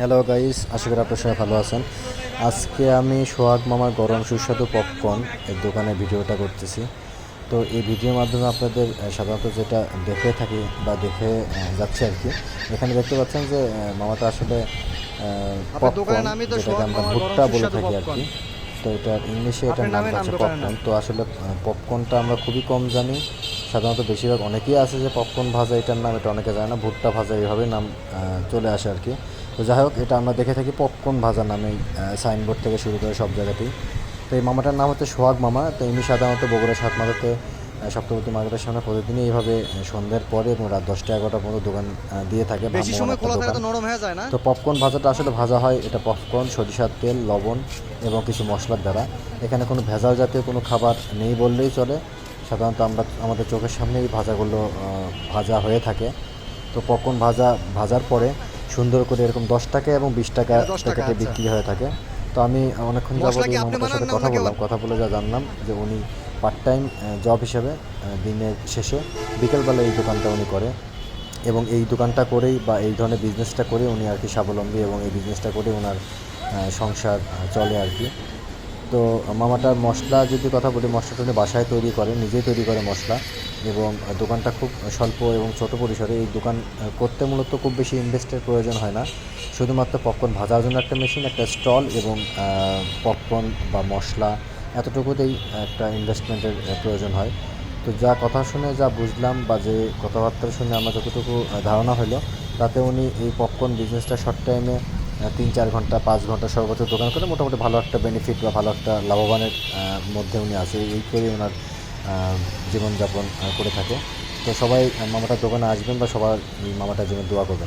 Hello guys আশা করি আপনার সবাই ভালো আছেন। আজকে আমি সোহাগ মামার গরম সুস্বাদু পপকর্ন এর দোকানে ভিডিওটা করতেছি। তো এই ভিডিওর মাধ্যমে আপনাদের সাধারণত যেটা দেখে থাকি বা দেখে যাচ্ছে আর কি এখানে দেখতে পাচ্ছেন যে মামাটা আসলে পপকর্ন যেটাকে আমরা ভুট্টা বলে থাকি আর কি। তো এটা ইংলিশে এটার নাম হচ্ছে পপকর্ন তো আসলে পপকর্নটা আমরা খুবই কম জানি। সাধারণত বেশিরভাগ অনেকেই আছে যে পপকর্ন ভাজা এটার নাম এটা অনেকে জানে না। ভুট্টা ভাজা এইভাবে নাম চলে আসে আর কি। তো যাই হোক এটা আমরা দেখে থাকি পপকর্ন ভাজা নামে সাইনবোর্ড থেকে শুরু করে সব জায়গাতেই। তো এই মামাটার নাম হচ্ছে সোহাগ মামা। তো ইনি সাধারণত বগুড়া সাত মাথাতে সপ্তপতি মার্কেটের সামনে প্রতিদিনই এইভাবে সন্ধ্যার পরে এবং রাত দশটা এগারোটা পর্যন্ত দোকান দিয়ে থাকে বেশি সময় খোলা থাকে তো নরম হয়ে যায় না? তো পপকর্ন ভাজাটা আসলে ভাজা হয় এটা পপকর্ন সরিষার তেল লবণ এবং কিছু মশলার দ্বারা। এখানে কোনো ভেজাল জাতীয় কোনো খাবার নেই বললেই চলে। সাধারণত আমরা আমাদের চোখের সামনেই ভাজাগুলো ভাজা হয়ে থাকে। তো পপকর্ন ভাজা ভাজার পরে সুন্দর করে এরকম দশ টাকা এবং বিশ টাকা এটা 10 টাকা, প্যাকেটে আচ্ছা। বিক্রি হয়ে থাকে। তো আমি অনেকক্ষণ যাব যাবত মামাটার সাথে কথা বললাম কথা বলে যা জানলাম যে উনি পার্ট টাইম জব হিসেবে দিনের শেষে বিকেলবেলা এই দোকানটা উনি করে। এবং এই দোকানটা করেই বা এই ধরনের বিজনেসটা করে উনি আর কি স্বাবলম্বী এবং এই বিজনেসটা করে ওনার সংসার চলে আর কি। তো মামাটার মশলা যদি কথা বলি, মশলাটা উনি বাসায় তৈরি করে নিজেই তৈরি করে মশলা। এবং দোকানটা খুব স্বল্প এবং ছোট পরিসরে এই দোকান করতে মূলত খুব বেশি ইনভেস্টের প্রয়োজন হয় না। শুধুমাত্র পপকর্ন ভাজার জন্য একটা মেশিন একটা স্টল এবং পপকর্ন বা মশলা এতটুকুতেই একটা ইনভেস্টমেন্টের প্রয়োজন হয়। তো যা কথা শুনে, যা বুঝলাম বা যে কথাবার্তা শুনে আমার যতটুকু ধারণা হলো, তাতে উনি এই পপকর্ন বিজনেসটা শর্ট টাইমে তিন, চার ঘণ্টা, পাঁচ ঘণ্টা সর্বোচ্চ দোকান করে মোটামুটি ভালো একটা বেনিফিট বা ভালো একটা লাভবানের মধ্যে উনি আছে। এই করে ওনার জীবনযাপন করে থাকে। তো সবাই মামাটার দোকানে আসবেন বা সবার মামাটার জন্য দোয়া করবেন।